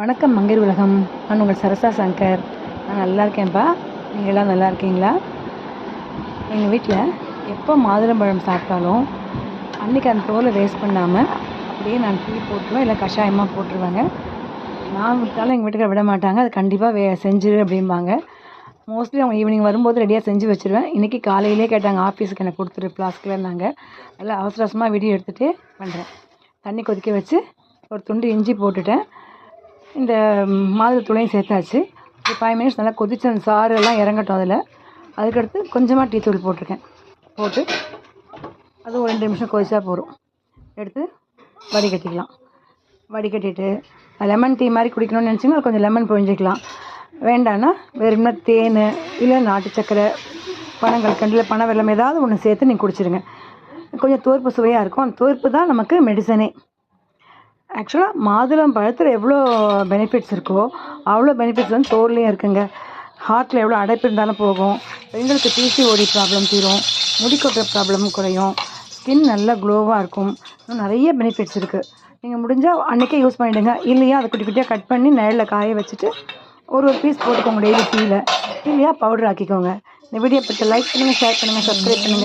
வணக்கம் மங்கர் உலகம். நான் உங்கள் சரசா சங்கர். நான் நல்லா இருக்கேன்ப்பா நீங்கள் எல்லாம் நல்லா இருக்கீங்களா? எங்கள் வீட்டில் எப்போ மாதுளம்பழம் சாப்பிட்டாலும் அன்றைக்கி அந்த தோலை வேஸ்ட் பண்ணாமல் அப்படியே நான் டீ போட்டுருவேன் இல்லை கஷாயமாக போட்டுருவாங்க. நான் விட்டாலும் எங்கள் வீட்டுக்கார விட மாட்டாங்க. அது கண்டிப்பாக வே செஞ்சிரு அப்படிம்பாங்க. மோஸ்ட்லி அவங்க ஈவினிங் வரும்போது ரெடியாக செஞ்சு வச்சுருவேன். இன்றைக்கி காலையிலே கேட்டாங்க ஆஃபீஸுக்கு எனக்கு கொடுத்துரு ஃப்ளாஸ்கில் நாங்கள் நல்லா அவசர அவசரமாக வீடியோ எடுத்துகிட்டே பண்ணுறேன் தண்ணி கொதிக்க வச்சு ஒரு துண்டு இஞ்சி போட்டுட்டேன். இந்த மாதுளத்தூளையும் சேர்த்தாச்சு. ஒரு ஃபைவ் மினிட்ஸ் நல்லா கொதிச்சு அந்த சாறு எல்லாம் இறங்கட்டும் அதில். அதுக்கடுத்து கொஞ்சமாக டீ தூள் போட்டிருக்கேன். போட்டு அது ஒரு ரெண்டு நிமிஷம் கொதிச்சா போதும். எடுத்து வடிகட்டிக்கலாம் வடிகட்டிட்டு லெமன் டீ மாதிரி குடிக்கணும்னு நினச்சிங்கன்னா கொஞ்சம் லெமன் புழிஞ்சிக்கலாம். வேண்டான்னா வெறும்னா தேன் இல்லை நாட்டு சக்கரை பணங்கள் கண்டில் பனை வெல்லம் ஏதாவது ஒன்று சேர்த்து நீங்கள் குடிச்சிடுங்க கொஞ்சம் தோற்பு சுவையாக இருக்கும். அந்த தோற்பு தான் நமக்கு மெடிசனே ஆக்சுவலாக மாதுளம் பழத்தில் எவ்வளோ பெனிஃபிட்ஸ் இருக்கோ அவ்வளோ பெனிஃபிட்ஸ் வந்து தோல்லையும் இருக்குங்க. ஹார்ட்டில் எவ்வளோ அடைப்பு இருந்தாலும் போகும். பெண்களுக்கு பிசிஓடி ப்ராப்ளம் தீரும். முடி ப்ராப்ளம் குறையும். ஸ்கின் நல்லா க்ளோவாக இருக்கும். இன்னும் நிறைய பெனிஃபிட்ஸ் இருக்குது நீங்கள் முடிஞ்சால் அன்றைக்கே யூஸ் பண்ணிவிடுங்க இல்லையா அதை குட்டி குட்டியாக கட் பண்ணி நிழலில் காய வச்சுட்டு ஒரு ஒரு பீஸ் போட்டுக்கோங்க டெய்லி டீயில் இல்லையா பவுடர் ஆக்கிக்கோங்க. இந்த வீடியோ பற்றி லைக் பண்ணுங்கள் ஷேர் பண்ணுங்கள் சப்ஸ்கிரைப் பண்ணுங்கள்